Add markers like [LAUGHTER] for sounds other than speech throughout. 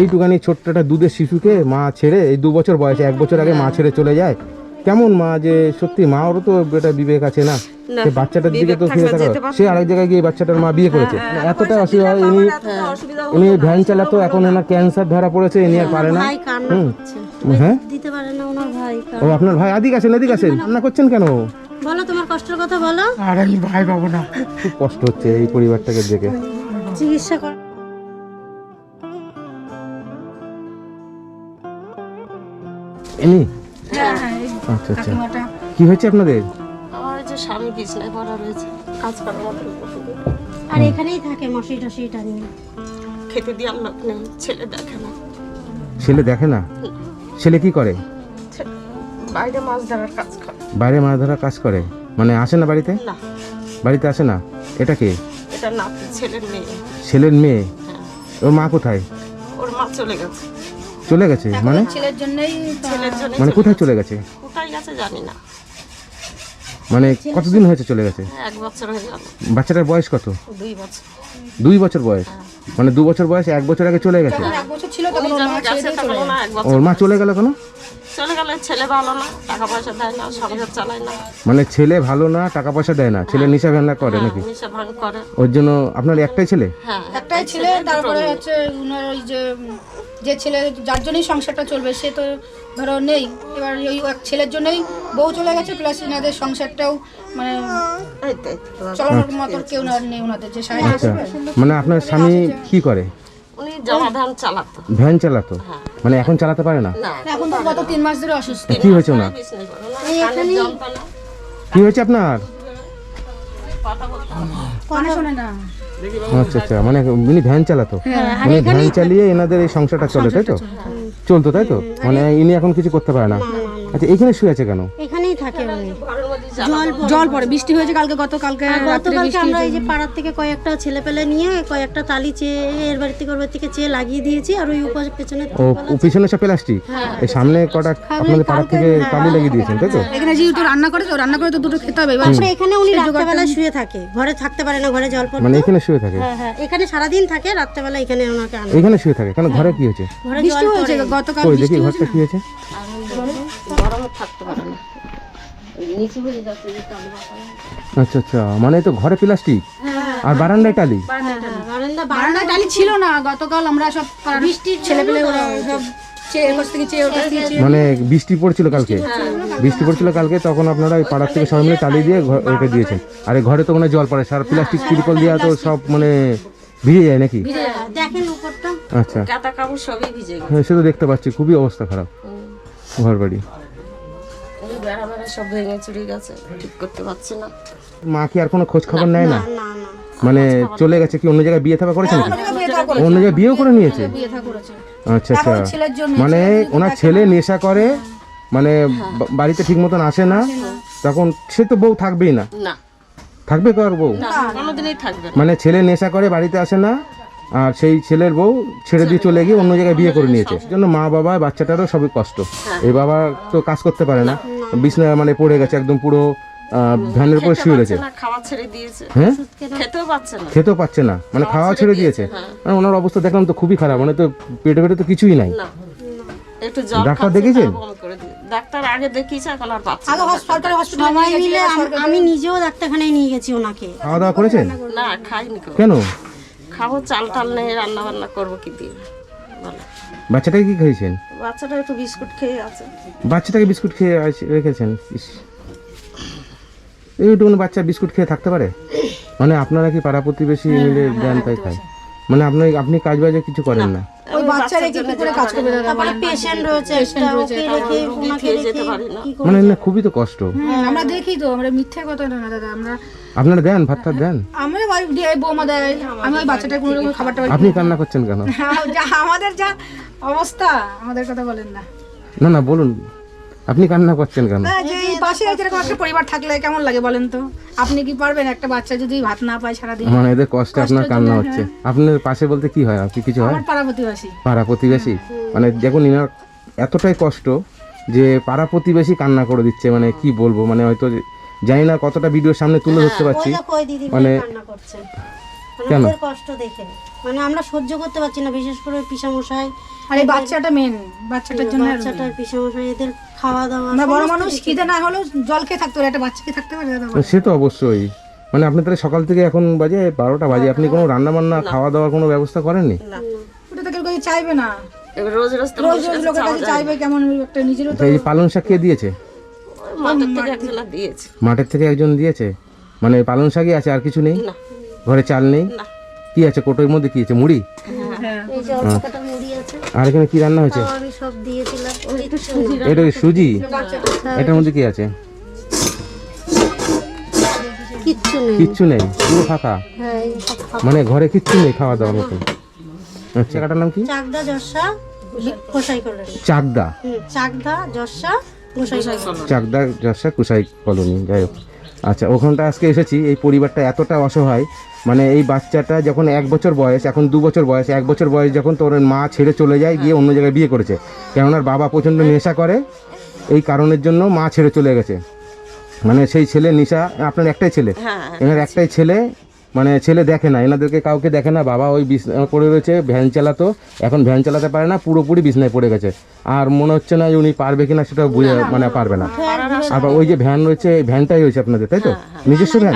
এইটুকানি ছোট্ট একটা দুধের শিশুকে মা ছেড়ে এই দু বছর বয়সে এক বছর আগে মা ছেড়ে চলে যায়। কেমন মা যে সত্যি মা ওরও তো এটা বিবেক আছে না? সে বাচ্চাটার দিকে তো ফিরে থাকা সে আরেক জায়গায় গিয়ে বাচ্চাটার মা বিয়ে করেছে। এতটা অসুবিধা হয় ইনি উনি ভ্যান চালাতো এখন এনার ক্যান্সার ধরা পড়েছে ইনি আর পারে না। হুম। হ্যাঁ? দিতে পারে না ওনার ভাই ও আপনার ভাই আদিক আছেন এদিক আছেন? রান্না করছেন কেন? বলো তোমার কষ্টের কথা বলো। আর আমি ভাই পাবো না। খুব কষ্ট হচ্ছে এই পরিবারটাকে দেখে। চিকিৎসা ইনি আচ্ছা আচ্ছা। কি হয়েছে আপনাদের? আমার যে স্বামী বিছনায় পড়া রয়েছে কাজ করার মতো আর এখানেই থাকে মশি টসি খেতে নেই ছেলে দেখে না। ছেলে দেখে না? ছেলে কি করে? বাইরে মাছ ধরার কাজ করে। বাইরে মাছ ধরার কাজ করে? মানে আসে না বাড়িতে? না। বাড়িতে আসে না? এটা কে? এটা নাতি ছেলের মেয়ে। ছেলের মেয়ে? হ্যাঁ। ওর মা কোথায়? ওর মা চলে গেছে। চলে গেছে? মানে? ছেলের জন্যই ছেলের জন্য মানে কোথায় চলে গেছে? কোথায় গেছে জানি না। মানে কতদিন হয়েছে চলে গেছে? এক বছর হয়ে গেল। বাচ্চাটার বয়স কত? দুই বছর। দুই বছর বয়স। মানে দু বছর বয়সে এক বছর আগে চলে গেছে? তখন ওর মা চলে গেল কেন? চলে গেলে ছেলে ভালো না টাকা পয়সা দেয় না সংসার চালায় না। মানে ছেলে ভালো না টাকা পয়সা দেয় না? ছেলে নিশা ভ্যান্ডা করে নাকি? ভাঙ করে। ওর জন্য আপনার একটাই ছেলে? হ্যাঁ একটাই ছেলে তারপরে হচ্ছে উনার ওই যে উম, যে ছেলে যার জন্যই সংসারটা চলবে সে তো ধরো নেই। এবার ওই এক ছেলের জন্যই বউ চলে গেছে প্লাস এনাদের সংসারটাও মানে। চলানোর মতো কেউ না নেই ওনাদের যে সাহায্য আচ্ছা। মানে আপনার স্বামী কি করে? উনি জমা ধান চালাতো। ভ্যান চালাতো? মানে এখন চালাতে পারে না? না এখন তো গত তিন মাস ধরে অসুস্থ। কি হয়েছে ওনার? না কানের যন্ত্রণা কি হয়েছে আপনার? কথা বলতে হয় না। কথা শোনে না। আচ্ছা আচ্ছা মানে উনি ভ্যান চালাতো? মানে ভ্যান চালিয়ে এনাদের এই সংসারটা চলে তাই তো? চলতো তাই তো? মানে ইনি এখন কিছু করতে পারে না। আচ্ছা এখানে শুয়ে আছে কেন? এখানেই থাকে উনি। জল পড়ে। বৃষ্টি হয়েছে কালকে গতকালকে গতকালকে আমরা এই যে পাড়ার থেকে কয়েকটা ছেলে পেলে নিয়ে কয়েকটা তালি চেয়ে এর বাড়ি থেকে ওর বাড়ি থেকে চেয়ে লাগিয়ে দিয়েছি আর ওই উপাস পেছনে ও পিছনে সব প্লাস্টিক এই সামনে কটা আপনাদের পাড়ার থেকে তালি লাগিয়ে দিয়েছেন তাই তো? এখানে যেহেতু রান্না করে তো রান্না করে তো দুটো খেতে হবে। এবার এখানে উনি রাত্রেবেলা শুয়ে থাকে। ঘরে থাকতে পারে না ঘরে জল পড়ে মানে এখানে শুয়ে থাকে? হ্যাঁ হ্যাঁ। এখানে সারাদিন থাকে রাত্রেবেলা এখানে ওনাকে আনে। এখানে শুয়ে থাকে? কেন ঘরে কি হয়েছে? ঘরে বৃষ্টি জল হয়েছে পড়ে। গতকাল কই দেখি ঘরটা কি হয়েছে? গরমে থাকতে পারে না। আচ্ছা আচ্ছা মানে তো ঘরে প্লাস্টিক? আর বারান্দায় টালি? হ্যাঁ, বারান্দা বারান্দায় টালি ছিল না গতকাল আমরা সব বৃষ্টির ছেলে পেলে ওরা সব মানে বৃষ্টি পড়ছিল কালকে? বৃষ্টি পড়ছিল কালকে। তখন আপনারা ওই পাড়ার থেকে সবাই মিলে টালি দিয়ে রেখে দিয়েছেন। আর ঘরে তো মানে জল পড়ে সার প্লাস্টিক তিরপল দিয়ে তো সব মানে ভিজে যায় নাকি? আচ্ছা। কাটা কাপড় সবই ভিজে গেছে। হ্যাঁ সে তো দেখতে পাচ্ছি খুবই অবস্থা খারাপ। ঘর বাড়ি বেড়া সব ভেঙে চুরি গেছে ঠিক করতে পারছি না। মা কি আর কোনো খোঁজ খবর নেয় না? মানে চলে গেছে কি অন্য জায়গায় বিয়ে থাকা করেছে নাকি? অন্য জায়গায় বিয়েও করে নিয়েছে? বিয়ে থা করেছে। আচ্ছা আচ্ছা। মানে ওনার ছেলে নেশা করে মানে বাড়িতে ঠিক মতন আসে না তখন সে তো বউ থাকবেই না। না। থাকবে কার বউ? না কোনোদিনই থাকবে না। মানে ছেলে নেশা করে বাড়িতে আসে না আর সেই ছেলের বউ ছেড়ে দিয়ে চলে গিয়ে অন্য জায়গায় বিয়ে করে নিয়েছে। জন্য মা বাবা বাচ্চাটারও সবই কষ্ট। এই বাবা তো কাজ করতে পারে না। বিছনা মানে পড়ে গেছে একদম পুরো আহ, ভ্যানের উপর শুয়ে রয়েছে। খাওয়া ছেড়ে দিয়েছে। হ্যাঁ? খেতেও পাচ্ছে না। খেতেও পাচ্ছে না মানে খাওয়া ছেড়ে দিয়েছে মানে ওনার অবস্থা দেখলাম তো খুবই খারাপ মানে তো পেটে পেটে তো কিছুই নাই। একটু জল ডাক্তার দিয়ে- ডাক্তার আগে দেখিয়েছে এখন আর পাচ্ছে আগে না। সরকারি সবাই মিলে আমি নিজেও ডাক্তারখানায় নিয়ে গেছি ওনাকে। খাওয়া দাওয়া করেছেন? না খাইনি কেন? খাব চাল টাল নেই রান্না বান্না করব কি দিয়ে? বলো। বাচ্চাটাকে কি খাইয়েছেন? বাচ্চাটা একটু বিস্কুট খেয়ে আছে। বাচ্চাটাকে বিস্কুট খেয়ে রেখেছেন। এইটুকুনি বাচ্চা বিস্কুট খেয়ে থাকতে পারে? মানে আপনারা কি পাড়া প্রতিবেশী মিলে দেন তাই খায় মানে আপনি আপনি কাজ বাজে কিছু করেন না। ওই বাচ্চা রেখে কি করে কাজ করবে তারপরে পেশেন্ট রয়েছে একটা ওকে রেখে ওনাকে যেতে পারি না। মানে না খুবই তো কষ্ট। হুম, আমরা দেখি তো আমরা মিথ্যে কথা না দাদা আমরা আপনারা দেন ভাত টাত দেন। আমরা বাড়ি দিয়ে বৌমা দেয় আমি ওই বাচ্চাটা কোনো রকম খাবারটা বাড়ি- আপনি কান্না করছেন কেন? যা [LAUGHS] আমাদের যা অবস্থা? আমাদের কথা বলেন না। না না বলুন। আপনি কান্না করছেন কেন? এই পাশে এরকম একটা পরিবার থাকলে কেমন লাগে বলেন তো? আপনি কি পারবেন একটা বাচ্চা যদি ভাত না পায় সারাদিন? মানে এদের কষ্টে আপনার কান্না হচ্ছে। আপনার পাশে বলতে কি হয়? আর কি কিছু হয়? আমার পাড়া প্রতিবাসী পাড়া প্রতিবেশী? মানে দেখুন ইনার এতটাই কষ্ট যে পাড়া প্রতিবেশী কান্না করে দিচ্ছে। মানে কি বলব? মানে হয়তো জানি না কতটা ভিডিওর সামনে তুলে ধরতে পারছি। মানে- কান্না করছে। মানে ওদের কষ্ট দেখে। মানে আমরা সহ্য করতে পারছি না বিশেষ করে পিসামশাই। আর এই বাচ্চাটা মেন বাচ্চাটার জন্য আর- বাচ্চাটার পিসামশাই এদের খাওয়া দাওয়া আমরা বড় মানুষ। খিদে না হলেও জল খেয়ে থাকতে পারে একটা বাচ্চা খেয়ে থাকতে পারে দাদা সে তো অবশ্যই। মানে আপনি তাহলে সকাল থেকে এখন বাজে বারোটা বাজে আপনি কোনো রান্না বান্না খাওয়া দাওয়ার কোনো ব্যবস্থা করেননি? ওটা তো কেউ কাছে চাইবে না। রোজ রোজ রোজ রোজ লোকের কাছে চাইবে কেমন একটা নিজেরও তো এই পালং শাক কে দিয়েছে? মাঠের থেকে একজনা দিয়েছে। মাঠের থেকে একজন দিয়েছে? মানে পালং শাকই আছে আর কিছু নেই? না। ঘরে চাল নেই? কি আছে? কোটোর মধ্যে কি আছে? মুড়ি? হ্যাঁ। এই যে অল্প কটা মুড়ি আছে। আর এখানে কি রান্না হয়েছে? তাও আমি সব দিয়েছিলাম। একটু সুজি এটা সুজি? এটার মধ্যে কি আছে? কিচ্ছু নেই। কিচ্ছু নেই? পুরো ফাঁকা? হ্যাঁ খাবার। মানে ঘরে কিচ্ছু নেই খাওয়া দাওয়ার মতন আচ্ছা কাটার নাম কি? চাকদা জর্ষা গোসাই করলেন চাকদা? চাকদা জর্ষা চাকদা যশা কুসাই কলোনি যাই হোক। আচ্ছা ওখানটা আজকে এসেছি এই পরিবারটা এতটা অসহায় মানে এই বাচ্চাটা যখন এক বছর বয়স এখন দু বছর বয়স এক বছর বয়স যখন তোর মা ছেড়ে চলে যায় গিয়ে অন্য জায়গায় বিয়ে করেছে। কেননা বাবা প্রচণ্ড নেশা করে এই কারণের জন্য মা ছেড়ে চলে গেছে। মানে সেই ছেলে নিশা আপনার একটাই ছেলে। হ্যাঁ এনার একটাই ছেলে মানে ছেলে দেখে না এনাদেরকে কাউকে দেখে না বাবা ওই বিছনা পড়ে রয়েছে ভ্যান চালাতো এখন ভ্যান চালাতে পারে না পুরোপুরি বিছনায় পড়ে গেছে। আর মনে হচ্ছে না উনি পারবে কিনা সেটা বুঝে মানে পারবে না। আবার ওই যে ভ্যান রয়েছে এই ভ্যানটাই হয়েছে আপনাদের তাই তো? নিজস্ব ভ্যান?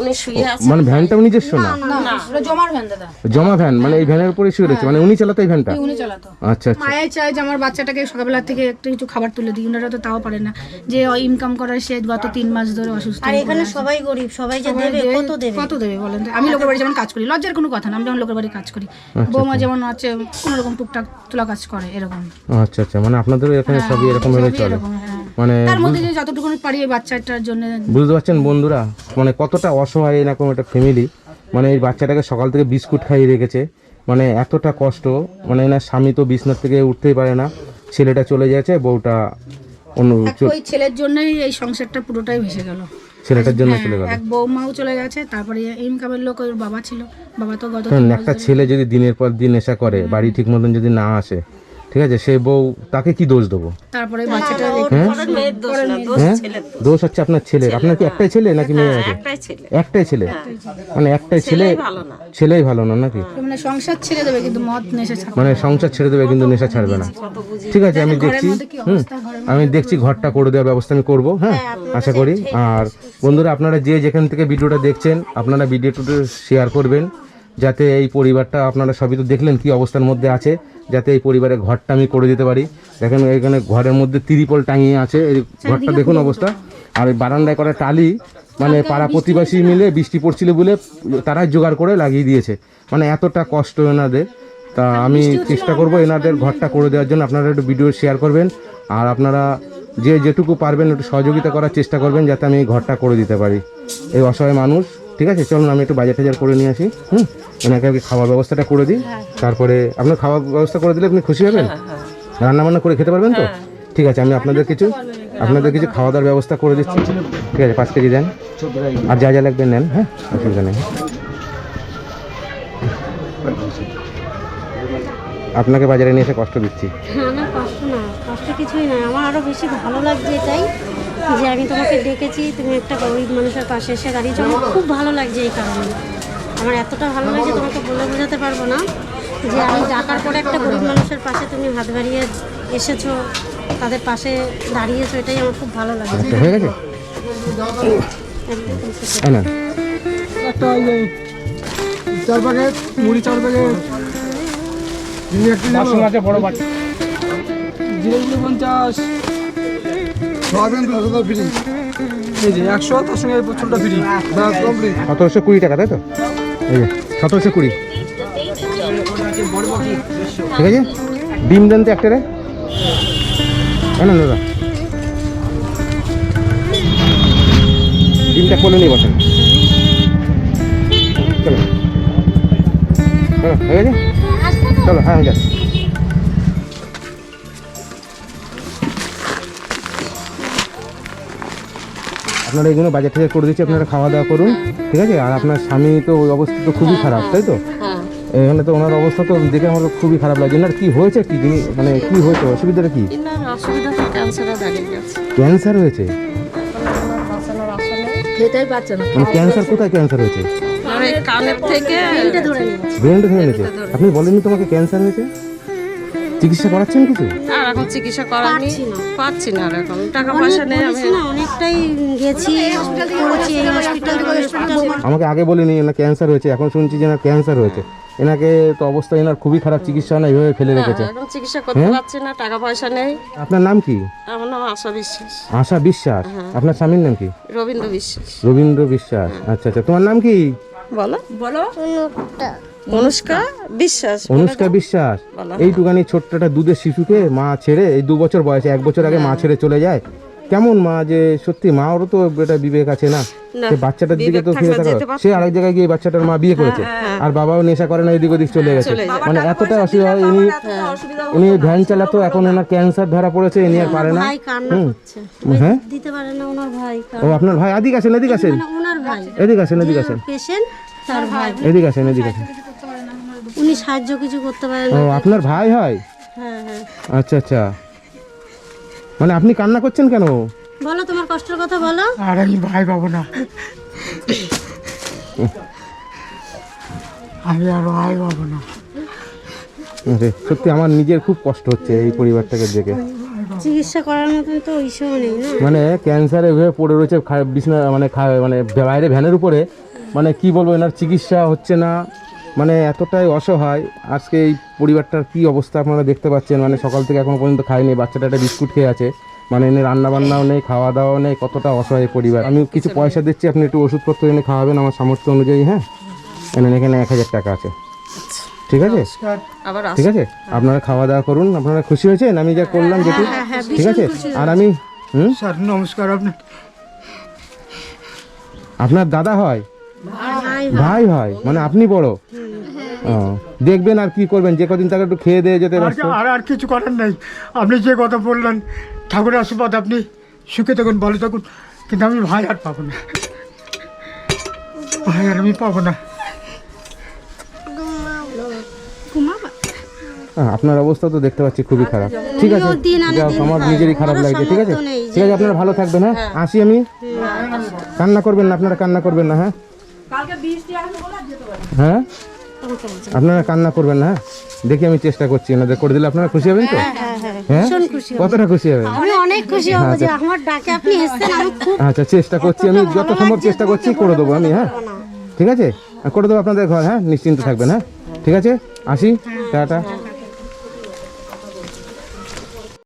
উনি শুয়ে আছে মানে ভ্যানটাও নিজস্ব না না জমার ভ্যান দাদা। জমা ভ্যান মানে এই ভ্যানের উপরে শুয়ে রয়েছে মানে উনি চালাতো এই ভ্যানটা? উনি চালাতো। আচ্ছা আচ্ছা। মায়ের চাই যে আমার বাচ্চাটাকে সকালবেলা থেকে একটু কিছু খাবার তুলে দিই ওনারা তো তাও পারে না। যে ইনকাম করার সে গত তিন মাস ধরে অসুস্থ আর এখানে সবাই গরিব সবাই যে দেবে কত দেবে? কত দেবে বলেন আমি লোকের বাড়ি যেমন কাজ করি লজ্জার কোনো কথা না আমি যেমন লোকের বাড়ি কাজ করি। বৌমা যেমন আছে কোনো রকম টুকটাক তোলা কাজ করে এরকম। আচ্ছা আচ্ছা মানে আপনাদের এখানে সবই এরকম ভাবে চলে। এরকম হ্যাঁ। মানে তার মধ্যে যে যতটুকু পারি এই বাচ্চাটার জন্য। বুঝতে পারছেন বন্ধুরা? মানে কতটা অসহায় এরকম একটা ফ্যামিলি মানে এই বাচ্চাটাকে সকাল থেকে বিস্কুট খাইয়ে রেখেছে। মানে এতটা কষ্ট। মানে এনার স্বামী তো বিছনার থেকে উঠতেই পারে না। ছেলেটা চলে যাচ্ছে বউটা অন্য ওই ছেলের জন্যই এই সংসারটা পুরোটাই ভেসে গেল। ছেলেটার জন্য চলে গেল। এক বৌমাও চলে গেছে তারপরে ইনকামের লোক ওর বাবা ছিল। বাবা তো গত একটা ছেলে যদি দিনের পর দিন নেশা করে বাড়ি ঠিক মতন যদি না আসে ঠিক আছে? সে বউ তাকে কি দোষ দেবো? তারপরে বাচ্চাটা দোষ হ্যাঁ দোষ হচ্ছে আপনার ছেলের আপনার কি একটাই ছেলে নাকি মেয়ে আছে? একটাই ছেলে। মানে একটাই ছেলে ছেলেই ভালো না। ছেলেই ভালো না নাকি? মানে সংসার ছেড়ে দেবে কিন্তু মদ নেশে ছাড়বে মানে সংসার ছেড়ে দেবে কিন্তু নেশা ছাড়বে না। ঠিক আছে আমি দেখছি। মধ্যে হুম আমি দেখছি ঘরটা করে দেওয়ার ব্যবস্থা আমি করব হ্যাঁ? আশা করি। আর বন্ধুরা আপনারা যে যেখান থেকে ভিডিওটা দেখছেন আপনারা ভিডিওটা শেয়ার করবেন যাতে এই পরিবারটা আপনারা সবই তো দেখলেন কি অবস্থার মধ্যে আছে। যাতে এই পরিবারের ঘরটা আমি করে দিতে পারি। দেখেন এখানে ঘরের মধ্যে তিরিপল টাঙিয়ে আছে। এই ঘরটা দেখুন অবস্থা। আর এই বারান্দায় করা টালি মানে পাড়া প্রতিবেশী মিলে বৃষ্টি পড়ছিল বলে তারাই জোগাড় করে লাগিয়ে দিয়েছে। মানে এতটা কষ্ট এনাদের। তা আমি চেষ্টা করব এনাদের ঘরটা করে দেওয়ার জন্য। আপনারা একটু ভিডিও শেয়ার করবেন। আর আপনারা যে যেটুকু পারবেন একটু সহযোগিতা করার চেষ্টা করবেন যাতে আমি এই ঘরটা করে দিতে পারি। এই অসহায় মানুষ। ঠিক আছে চলুন আমি একটু বাজার টাজার করে নিয়ে আসি হুম? ওনাকে আগে খাওয়ার ব্যবস্থাটা করে দিই তারপরে আপনার খাওয়ার ব্যবস্থা করে দিলে আপনি খুশি হবেন? রান্না বান্না করে খেতে পারবেন তো? ঠিক আছে আমি আপনাদের কিছু আপনাদের কিছু খাওয়া দাওয়ার ব্যবস্থা করে দিচ্ছি। ঠিক আছে পাঁচ কেজি দেন। আর যা যা লাগবে নেন হ্যাঁ? অসুবিধা নেই। আপনাকে বাজারে নিয়ে এসে কষ্ট দিচ্ছি। হ্যাঁ না কষ্ট না কষ্ট কিছুই না আমার আরও বেশি ভালো লাগছে এটাই যে আমি তোমাকে ডেকেছি তুমি একটা গরিব মানুষের পাশে এসে দাঁড়িয়েছো আমার খুব ভালো লাগছে এই কারণে। আমার এতটা ভালো লাগছে তোমাকে বলে বোঝাতে পারব না যে আমি ডাকার পরে একটা গরিব মানুষের পাশে তুমি হাত বাড়িয়ে এসেছ তাদের পাশে দাঁড়িয়েছো এটাই আমার খুব ভালো লাগছে। আচ্ছা হয়ে গেছে। একটা চার প্যাকেট মুড়ি চার প্যাকেট জিরেগুলো পঞ্চাশ। একশো সতেরোশো কুড়ি টাকা, তাই তো? সতেরোশো কুড়ি। ঠিক আছে? ডিম দেন একটা রে। এই দাদা। ডিমটা কোলে নিয়ে বসেন। চলো। হ্যাঁ হয়ে গেছে? চলো হ্যাঁ আপনারা এগুলো বাজার থেকে করে দিচ্ছি আপনারা খাওয়া দাওয়া করুন ঠিক আছে? আর আপনার স্বামী তো ওই অবস্থা তো খুবই খারাপ তাই তো? হ্যাঁ। এখানে তো ওনার অবস্থা তো দেখে আমার খুবই খারাপ লাগছে। ওনার কি হয়েছে? কি জিনিস মানে কি হয়েছে? অসুবিধাটা কি? ক্যান্সারে হয়েছে? মানে ক্যান্সার কোথায় ক্যান্সার হয়েছে? কানের থেকে ব্রেনটা ধরে নিয়েছে। আপনি বলেননি তোমাকে ক্যান্সার হয়েছে? চিকিৎসা করাচ্ছেন কিছু? আর এখন চিকিৎসা করানি পারছি না। পাচ্ছি না আর এখন। টাকা পয়সা নেই আমি। না অনেকটাই গেছি করেছি এই হসপিটাল হসপিটাল আমাকে আগে বলিনি এনার ক্যান্সার হয়েছে। এখন শুনছি যে এনার ক্যান্সার হয়েছে। এনাকে তো অবস্থা এনার খুবই খারাপ চিকিৎসা না এইভাবে ফেলে রেখেছে। এখন চিকিৎসা করতে পারছি না টাকা পয়সা নেই। আপনার নাম কি? আমার নাম আশা বিশ্বাস। আশা বিশ্বাস? আপনার স্বামীর নাম কি? রবীন্দ্র বিশ্বাস। রবীন্দ্র বিশ্বাস। আচ্ছা আচ্ছা। তোমার নাম কি? বলো। বলো। অনুষ্কা বিশ্বাস অনুষ্কা বিশ্বাস। এইটুকানি ছোট্ট একটা দুধের শিশুকে মা ছেড়ে এই দু বছর বয়সে এক বছর আগে মা ছেড়ে চলে যায়। কেমন মা যে সত্যি মা ওরও তো এটা বিবেক আছে না? সে বাচ্চাটার দিকে তো ফিরে থাকা সে আরেক জায়গায় গিয়ে বাচ্চাটার মা বিয়ে করেছে। আর বাবাও নেশা করে না এদিক ওদিক চলে গেছে। মানে এতটা অসুবিধা হয় ইনি উনি ভ্যান চালাতো এখন ওনার ক্যান্সার ধরা পড়েছে ইনি আর পারে না। হ্যাঁ? দিতে পারে না ওনার ভাই ও আপনার ভাই এদিক আসেন এদিক আসেন মানে ওনার ভাই। এদিক আসেন এদিক আসেন পেশেন্ট তার ভাই। এদিক এদিক আসেন উনি সাহায্য কিছু করতে পারেন ও না। আপনার ভাই হয়? হ্যাঁ হ্যাঁ। আচ্ছা আচ্ছা। মানে আপনি কান্না করছেন কেন? বলো তোমার কষ্টের কথা বলো। আর আমি ভাই পাবো না। আমি আর ভাই পাবো না। আরে, সত্যি আমার নিজের খুব কষ্ট হচ্ছে এই পরিবারটাকে দেখে। চিকিৎসা করার মতন তো ওইসব নেই না? মানে ক্যান্সারে এভাবে পড়ে রয়েছে খা- বিছনা মানে খা- মানে বাইরে ভ্যানের উপরে। মানে কি বলব এনার চিকিৎসা হচ্ছে না। মানে এতটাই অসহায় আজকে এই পরিবারটার কী অবস্থা আপনারা দেখতে পাচ্ছেন? মানে সকাল থেকে এখনও পর্যন্ত খায়নি বাচ্চাটা একটা বিস্কুট খেয়ে আছে। মানে এনে রান্না বান্নাও নেই খাওয়া দাওয়াও নেই কতটা অসহায় এই পরিবার। আমি কিছু পয়সা দিচ্ছি আপনি একটু ওষুধপত্র এনে খাওয়াবেন আমার সামর্থ্য অনুযায়ী হ্যাঁ? এনেন এখানে এক হাজার টাকা আছে। ঠিক আছে? ঠিক আছে? আপনারা খাওয়া দাওয়া করুন আপনারা খুশি হয়েছেন? আমি যা করলাম যেটি ঠিক আছে? আর আমি হুম? স্যার নমস্কার আপনি আপনার দাদা হয়? ভাই ভাই। মানে আপনি বড়? দেখবেন আর কি করবেন যে কদিন তাকে একটু খেয়ে দিয়ে যেতে আর আর আর কিছু করার নেই। আপনি যে কথা বললেন ঠাকুরের আশীর্বাদ আপনি সুখে থাকুন ভালো থাকুন। কিন্তু আমি ভাই আর পাবো না। ভাই আর আমি পাবো না। হ্যাঁ, আপনার অবস্থা তো দেখতে পাচ্ছি খুবই খারাপ। ঠিক আছে? আমার নিজেরই খারাপ লাগছে ঠিক আছে? ঠিক আছে আপনারা ভালো থাকবেন হ্যাঁ? আসি আমি? কান্না করবেন না আপনারা কান্না করবেন না হ্যাঁ? হ্যাঁ? আপনারা কান্না করবেন না হ্যাঁ? দেখি আমি চেষ্টা করছি এনাদের করে দিলে আপনারা খুশি হবেন তো? হ্যাঁ খুশি হব। কতটা খুশি হবেন? আমি অনেক খুশি হব যে আমার ডাকে আপনি এসেছেন আমি খুব আচ্ছা চেষ্টা করছি আমি যত সম্ভব চেষ্টা করছি করে দেবো আমি হ্যাঁ? ঠিক আছে? করে দেবো আপনাদের ঘর হ্যাঁ? নিশ্চিন্ত থাকবেন হ্যাঁ? ঠিক আছে? আসি? টাটা।